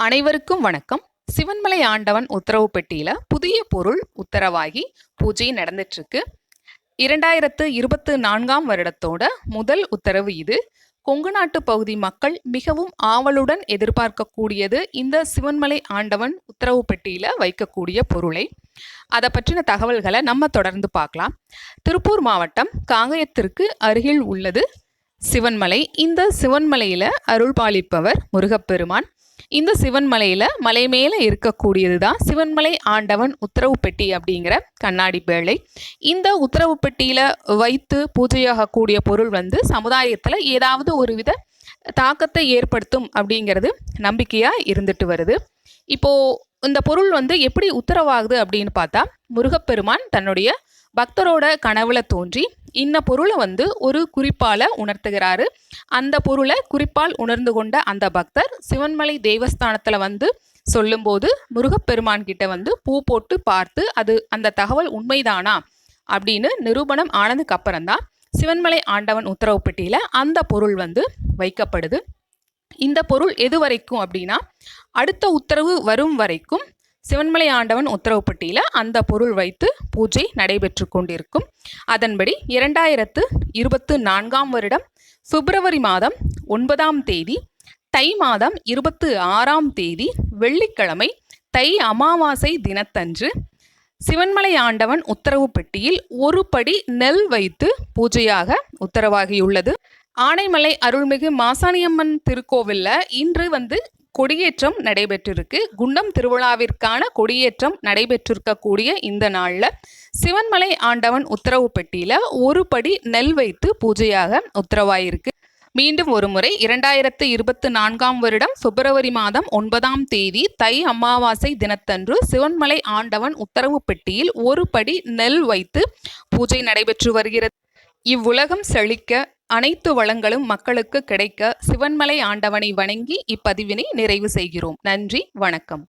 அனைவருக்கும் வணக்கம். சிவன்மலை ஆண்டவன் உத்தரவு பெட்டியில புதிய பொருள் உத்தரவாகி பூஜை நடந்துட்டு இருக்கு இரண்டாயிரத்து இருபத்து நான்காம் வருடத்தோட முதல் உத்தரவு இது. கொங்கு நாட்டு பகுதி மக்கள் மிகவும் ஆவலுடன் எதிர்பார்க்கக்கூடியது இந்த சிவன்மலை ஆண்டவன் உத்தரவு பெட்டியில வைக்கக்கூடிய பொருளை. அதை பற்றின தகவல்களை நம்ம தொடர்ந்து பார்க்கலாம். திருப்பூர் மாவட்டம் காங்கயத்திற்கு அருகில் உள்ளது. சிவன்மலை. இந்த சிவன்மலையில் அருள் பாலிப்பவர் முருகப்பெருமான். இந்த சிவன்மலையில் மலை மேலே இருக்கக்கூடியது தான் சிவன்மலை ஆண்டவன் உத்தரவு பெட்டி அப்படிங்கிற கண்ணாடி பேழை இந்த உத்தரவு பெட்டியில் வைத்து பூஜையாகக்கூடிய பொருள் வந்து சமுதாயத்தில் ஏதாவது ஒரு வித தாக்கத்தை ஏற்படுத்தும் அப்படிங்கிறது நம்பிக்கையாக இருந்துட்டு வருது. இப்போது இந்த பொருள் வந்து எப்படி உத்தரவாகுது அப்படின்னு பார்த்தா முருகப்பெருமான் தன்னுடைய பக்தரோட கனவுல தோன்றி இன்ன பொருளை வந்து ஒரு குறிப்பால உணர்த்துகிறாரு. அந்த பொருளை குறிப்பால் உணர்ந்து கொண்ட அந்த பக்தர் சிவன்மலை தேவஸ்தானத்துல வந்து சொல்லும்போது முருகப்பெருமான் கிட்ட வந்து பூ போட்டு பார்த்து அது அந்த தகவல் உண்மைதானா? அப்படின்னு நிரூபணம் ஆனதுக்கு அப்புறம்தான் சிவன்மலை ஆண்டவன் உத்தரவு பெட்டியில அந்த பொருள் வந்து வைக்கப்படுது. இந்த பொருள் எது வரைக்கும் அப்படின்னா அடுத்த உத்தரவு வரும் வரைக்கும் சிவன்மலை ஆண்டவன் உத்தரவுப்பட்டியில் அந்த பொருள் வைத்து பூஜை நடைபெற்று கொண்டிருக்கும். அதன்படி இரண்டாயிரத்து இருபத்து நான்காம் வருடம் பிப்ரவரி மாதம் ஒன்பதாம் தேதி தை மாதம் இருபத்து ஆறாம் தேதி வெள்ளிக்கிழமை தை அமாவாசை தினத்தன்று சிவன்மலை ஆண்டவன் உத்தரவு பெட்டியில் ஒரு படி நெல் வைத்து பூஜையாக உத்தரவாகியுள்ளது. ஆனைமலை அருள்மிகு மாசாணியம்மன் திருக்கோவிலில் இன்று வந்து கொடியேற்றம் நடைபெற்றிருக்கு. குண்டம் திருவிழாவிற்கான கொடியேற்றம் நடைபெற்றிருக்கக்கூடிய இந்த நாளில் சிவன்மலை ஆண்டவன் உத்தரவு பெட்டியில் ஒரு படி நெல் வைத்து பூஜையாக உத்தரவாயிருக்கு. மீண்டும் ஒரு முறை இரண்டாயிரத்து இருபத்தி நான்காம் வருடம் பிப்ரவரி மாதம் ஒன்பதாம் தேதி தை அமாவாசை தினத்தன்று சிவன்மலை ஆண்டவன் உத்தரவு பெட்டியில் ஒரு படி நெல் வைத்து பூஜை நடைபெற்று வருகிறது. இவ்வுலகம் செழிக்க அனைத்து வளங்களும் மக்களுக்கு கிடைக்க சிவன்மலை ஆண்டவனை வணங்கி இப்பதிவினை நிறைவு செய்கிறோம். நன்றி வணக்கம்.